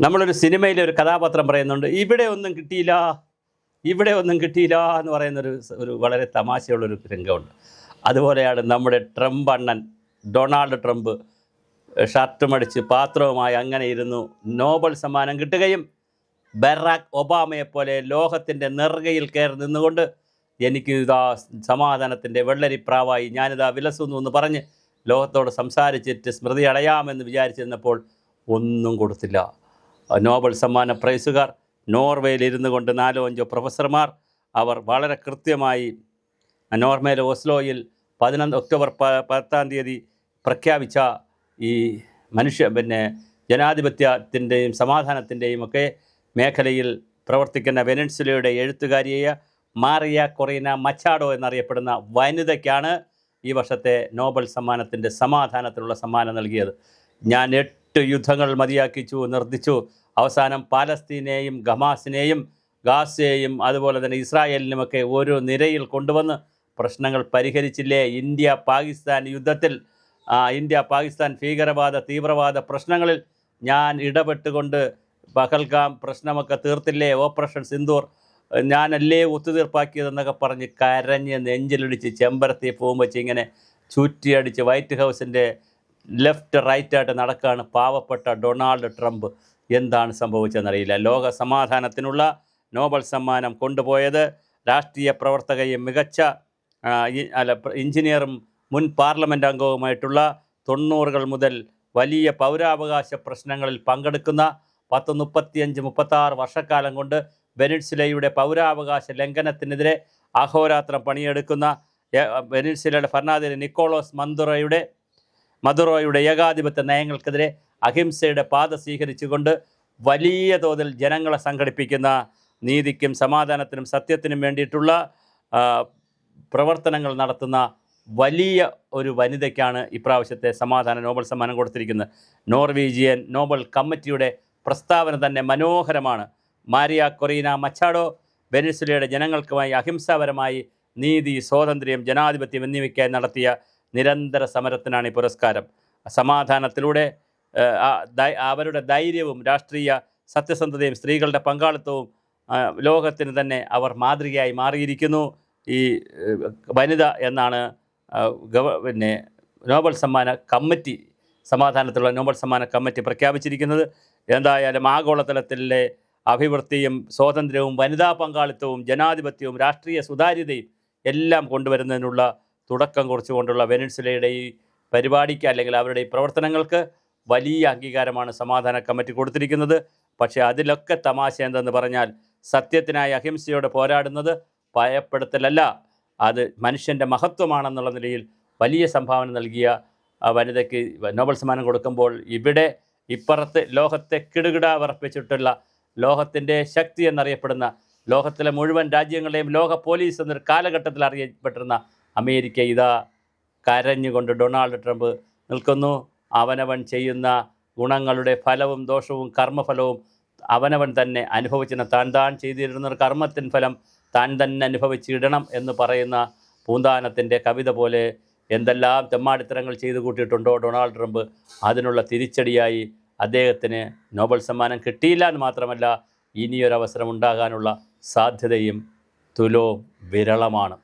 നമ്മളൊരു സിനിമയിലെ ഒരു കഥാപാത്രം പറയുന്നുണ്ട് ഇവിടെ ഒന്നും കിട്ടിയില്ല ഇവിടെ ഒന്നും കിട്ടിയില്ല എന്ന് പറയുന്നൊരു ഒരു വളരെ തമാശയുള്ളൊരു രംഗമുണ്ട്. അതുപോലെയാണ് നമ്മുടെ ട്രംപ് അണ്ണൻ ഡൊണാൾഡ് ട്രംപ് ഷർട്ടുമടിച്ച് പാത്രവുമായി അങ്ങനെ ഇരുന്നു. നോബൽ സമ്മാനം കിട്ടുകയും ബറാക് ഒബാമയെപ്പോലെ ലോകത്തിന്റെ നെറുകയിൽ കയറി നിന്നുകൊണ്ട് എനിക്ക് ഇതാ സമാധാനത്തിന്റെ വെള്ളരിപ്രാവായി ഞാനിതാ വിലസുന്നു എന്ന് പറഞ്ഞ് ലോകത്തോട് സംസാരിച്ചിട്ട് സ്മൃതി അടയാമെന്ന് വിചാരിച്ചിരുന്നപ്പോൾ ഒന്നും കൊടുത്തില്ല. നോബൽ സമ്മാന പ്രൈസുകാർ നോർവേയിൽ ഇരുന്നു കൊണ്ട് നാലോ അഞ്ചോ പ്രൊഫസർമാർ അവർ വളരെ കൃത്യമായി നോർവേയിലെ ഓസ്ലോയിൽ പതിനൊന്ന് ഒക്ടോബർ പ പത്താം തീയതി പ്രഖ്യാപിച്ച ഈ മനുഷ്യ പിന്നെ ജനാധിപത്യത്തിന്റെയും സമാധാനത്തിന്റെയും ഒക്കെ മേഖലയിൽ പ്രവർത്തിക്കുന്ന വെനൻസുലയുടെ എഴുത്തുകാരിയായ മാറിയ കൊറീന മച്ചാഡോ എന്നറിയപ്പെടുന്ന വനിതയ്ക്കാണ് ഈ വർഷത്തെ നോബൽ സമ്മാനത്തിന്റെ സമാധാനത്തിനുള്ള സമ്മാനം നൽകിയത്. ഞാൻ എട്ട് യുദ്ധങ്ങൾ മതിയാക്കിച്ചു നിർദ്ദിച്ചു. അവസാനം പാലസ്തീനെയും ഗമാസിനെയും ഗാസയെയും അതുപോലെ തന്നെ ഇസ്രായേലിനുമൊക്കെ ഓരോ നിരയിൽ കൊണ്ടുവന്ന് പ്രശ്നങ്ങൾ പരിഹരിച്ചില്ലേ? ഇന്ത്യ പാകിസ്ഥാൻ യുദ്ധത്തിൽ ഇന്ത്യ പാകിസ്ഥാൻ ഭീകരവാദ തീവ്രവാദ പ്രശ്നങ്ങളിൽ ഞാൻ ഇടപെട്ടുകൊണ്ട് പഹൽഗാം പ്രശ്നമൊക്കെ തീർത്തില്ലേ? ഓപ്പറേഷൻ സിന്ദൂർ ഞാനല്ലേ ഒത്തുതീർപ്പാക്കിയതെന്നൊക്കെ പറഞ്ഞ് കരഞ്ഞ് നെഞ്ചിലിടിച്ച് ചെമ്പരത്തി പൂവും വെച്ച് ഇങ്ങനെ ചുറ്റിയടിച്ച് വൈറ്റ് ഹൗസിന്റെ ലെഫ്റ്റ് റൈറ്റായിട്ട് നടക്കുകയാണ് പാവപ്പെട്ട ഡൊണാൾഡ് ട്രംപ്. എന്താണ് സംഭവിച്ചതെന്നറിയില്ല ലോക സമാധാനത്തിനുള്ള നോബൽ സമ്മാനം കൊണ്ടുപോയത് രാഷ്ട്രീയ പ്രവർത്തകയും മികച്ച അല്ല എഞ്ചിനീയറും മുൻ പാർലമെന്റ് അംഗവുമായിട്ടുള്ള തൊണ്ണൂറുകൾ മുതൽ വലിയ പൗരാവകാശ പ്രശ്നങ്ങളിൽ പങ്കെടുക്കുന്ന പത്ത് മുപ്പത്തിയഞ്ച് മുപ്പത്താറ് വർഷക്കാലം കൊണ്ട് വെനിൻസുലയുടെ പൗരാവകാശ ലംഘനത്തിനെതിരെ അഹോരാത്രം പണിയെടുക്കുന്ന വെനിൻസുലയുടെ ഭരണാധികാരി നിക്കോളോസ് മന്ദുറയുടെ മദുറോയുടെ ഏകാധിപത്യ നയങ്ങൾക്കെതിരെ അഹിംസയുടെ പാത സ്വീകരിച്ചുകൊണ്ട് വലിയ തോതിൽ ജനങ്ങളെ സംഘടിപ്പിക്കുന്ന നീതിക്കും സമാധാനത്തിനും സത്യത്തിനും വേണ്ടിയിട്ടുള്ള പ്രവർത്തനങ്ങൾ നടത്തുന്ന വലിയ ഒരു വനിതയ്ക്കാണ് ഇപ്രാവശ്യത്തെ സമാധാന നോബൽ സമ്മാനം കൊടുത്തിരിക്കുന്നത്. നോർവീജിയൻ നോബൽ കമ്മിറ്റിയുടെ പ്രസ്താവന തന്നെ മനോഹരമാണ്. മാരിയ കൊറീന മച്ചാഡോ വെനിസുലയുടെ ജനങ്ങൾക്കുമായി അഹിംസാപരമായി നീതി സ്വാതന്ത്ര്യം ജനാധിപത്യം എന്നിവയ്ക്കായി നടത്തിയ നിരന്തര സമരത്തിനാണ് ഈ പുരസ്കാരം. സമാധാനത്തിലൂടെ അവരുടെ ധൈര്യവും രാഷ്ട്രീയ സത്യസന്ധതയും സ്ത്രീകളുടെ പങ്കാളിത്തവും ലോകത്തിന് തന്നെ അവർ മാതൃകയായി മാറിയിരിക്കുന്നു. ഈ വനിത എന്നാണ് ഗവ പിന്നെ നോബൽ സമ്മാന കമ്മിറ്റി സമാധാനത്തിലുള്ള നോബൽ സമ്മാന കമ്മിറ്റി പ്രഖ്യാപിച്ചിരിക്കുന്നത്. എന്തായാലും ആഗോളതലത്തിലെ അഭിവൃദ്ധിയും സ്വാതന്ത്ര്യവും വനിതാ പങ്കാളിത്തവും ജനാധിപത്യവും രാഷ്ട്രീയ സുതാര്യതയും എല്ലാം കൊണ്ടുവരുന്നതിനുള്ള തുടക്കം കുറിച്ചുകൊണ്ടുള്ള വെനിൻസിലയുടെ ഈ പരിപാടിക്ക് അല്ലെങ്കിൽ അവരുടെ ഈ പ്രവർത്തനങ്ങൾക്ക് വലിയ അംഗീകാരമാണ് സമാധാന കമ്മിറ്റി കൊടുത്തിരിക്കുന്നത്. പക്ഷേ അതിലൊക്കെ തമാശ എന്തെന്ന് പറഞ്ഞാൽ സത്യത്തിനായി അഹിംസയോടെ പോരാടുന്നത് ഭയപ്പെടുത്തലല്ല. അത് മനുഷ്യന്റെ മഹത്വമാണെന്നുള്ള നിലയിൽ വലിയ സംഭാവന നൽകിയ വനിതയ്ക്ക് നോബൽ സമ്മാനം കൊടുക്കുമ്പോൾ ഇവിടെ ഇപ്പുറത്ത് ലോകത്തെ കിടുകിട വർപ്പിച്ചിട്ടുള്ള ലോകത്തിന്റെ ശക്തി എന്നറിയപ്പെടുന്ന ലോകത്തിലെ മുഴുവൻ രാജ്യങ്ങളെയും ലോക പോലീസ് എന്നൊരു കാലഘട്ടത്തിൽ അറിയപ്പെട്ടിരുന്ന അമേരിക്ക ഇതാ കരഞ്ഞുകൊണ്ട് ഡൊണാൾഡ് ട്രംപ് നിൽക്കുന്നു. അവനവൻ ചെയ്യുന്ന ഗുണങ്ങളുടെ ഫലവും ദോഷവും കർമ്മഫലവും അവനവൻ തന്നെ അനുഭവിച്ചിരുന്ന താൻ താൻ ചെയ്തിരുന്ന കർമ്മത്തിൻ ഫലം താൻ തന്നെ അനുഭവിച്ചിടണം എന്ന് പറയുന്ന പൂന്താനത്തിന്റെ കവിത പോലെ എന്തെല്ലാം തെമ്മാടിത്തരങ്ങൾ ചെയ്തു കൂട്ടിയിട്ടുണ്ടോ ഡൊണാൾഡ് ട്രംപ്. അതിനുള്ള തിരിച്ചടിയായി അദ്ദേഹത്തിന് നോബൽ സമ്മാനം കിട്ടിയില്ല എന്ന് മാത്രമല്ല ഇനിയൊരവസരം ഉണ്ടാകാനുള്ള സാധ്യതയും തുലോ വിരളമാണ്.